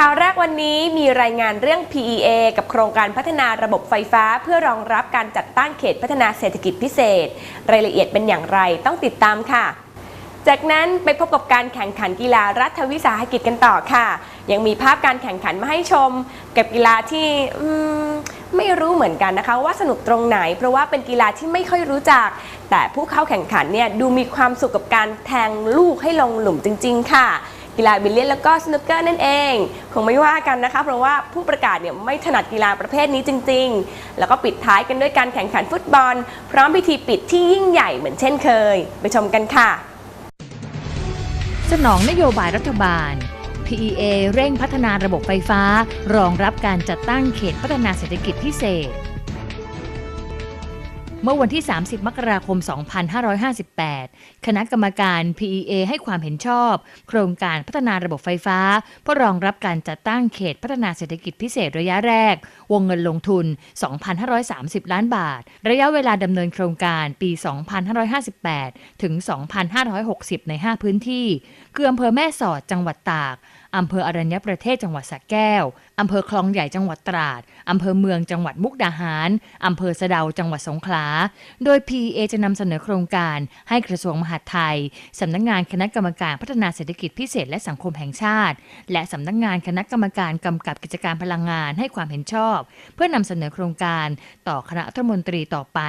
ข่าวแรกวันนี้มีรายงานเรื่อง PEA กับโครงการพัฒนาระบบไฟฟ้า เพื่อรองรับการจัดตั้งเขตพัฒนาเศรษฐกิจพิเศษ รายละเอียดเป็นอย่างไรต้องติดตามค่ะ จากนั้นไปพบกับการแข่งขันกีฬารัฐวิสาหกิจกันต่อค่ะ ยังมีภาพการแข่งขันมาให้ชม กับกีฬาที่ไม่รู้เหมือนกันนะคะ ว่าสนุกตรงไหน เพราะว่าเป็นกีฬาที่ไม่ค่อยรู้จัก แต่ผู้เข้าแข่งขันเนี่ยดูมีความสุขกับการแทงลูกให้ลงหลุมจริง ๆ ค่ะ กีฬาบิลเลียนแล้วก็สนุกเกอร์นั่นเอง คงไม่ว่ากันนะคะ เพราะว่าผู้ประกาศเนี่ยไม่ถนัดกีฬาประเภทนี้จริง ๆ แล้วก็ปิดท้ายกันด้วยการแข่งขันฟุตบอล พร้อมพิธีปิดที่ยิ่งใหญ่เหมือนเช่นเคย ไปชมกันค่ะ สนองนโยบายรัฐบาล PEA เร่งพัฒนาระบบไฟฟ้า รองรับการจัดตั้งเขตพัฒนาเศรษฐกิจพิเศษ เมื่อวันที่ 30 มกราคม 2558 คณะกรรมการ PEA ให้ความเห็นชอบ โครงการพัฒนาระบบไฟฟ้า เพื่อรองรับการจัดตั้งเขตพัฒนาเศรษฐกิจพิเศษระยะแรก วงเงินลงทุน 2,530 ล้านบาท ระยะเวลาดำเนินโครงการปี 2558 ถึง 2,560 ใน 5 พื้นที่คืออำเภอแม่สอดจังหวัดตากอำเภออรัญญประเทศจังหวัดสระแก้ว อำเภอคลองใหญ่จังหวัดตราด อำเภอเมืองจังหวัดมุกดาหาร อำเภอสะเดาจังหวัดสงขลาโดย PA จะนำเสนอโครงการให้กระทรวงมหาดไทยสำนักงานคณะกรรมการพัฒนาเศรษฐกิจพิเศษและสังคมแห่งชาติ และสำนักงานคณะกรรมการกำกับกิจการพลังงานให้ความเห็นชอบ เพื่อนำเสนอโครงการต่อคณะรัฐมนตรีต่อไป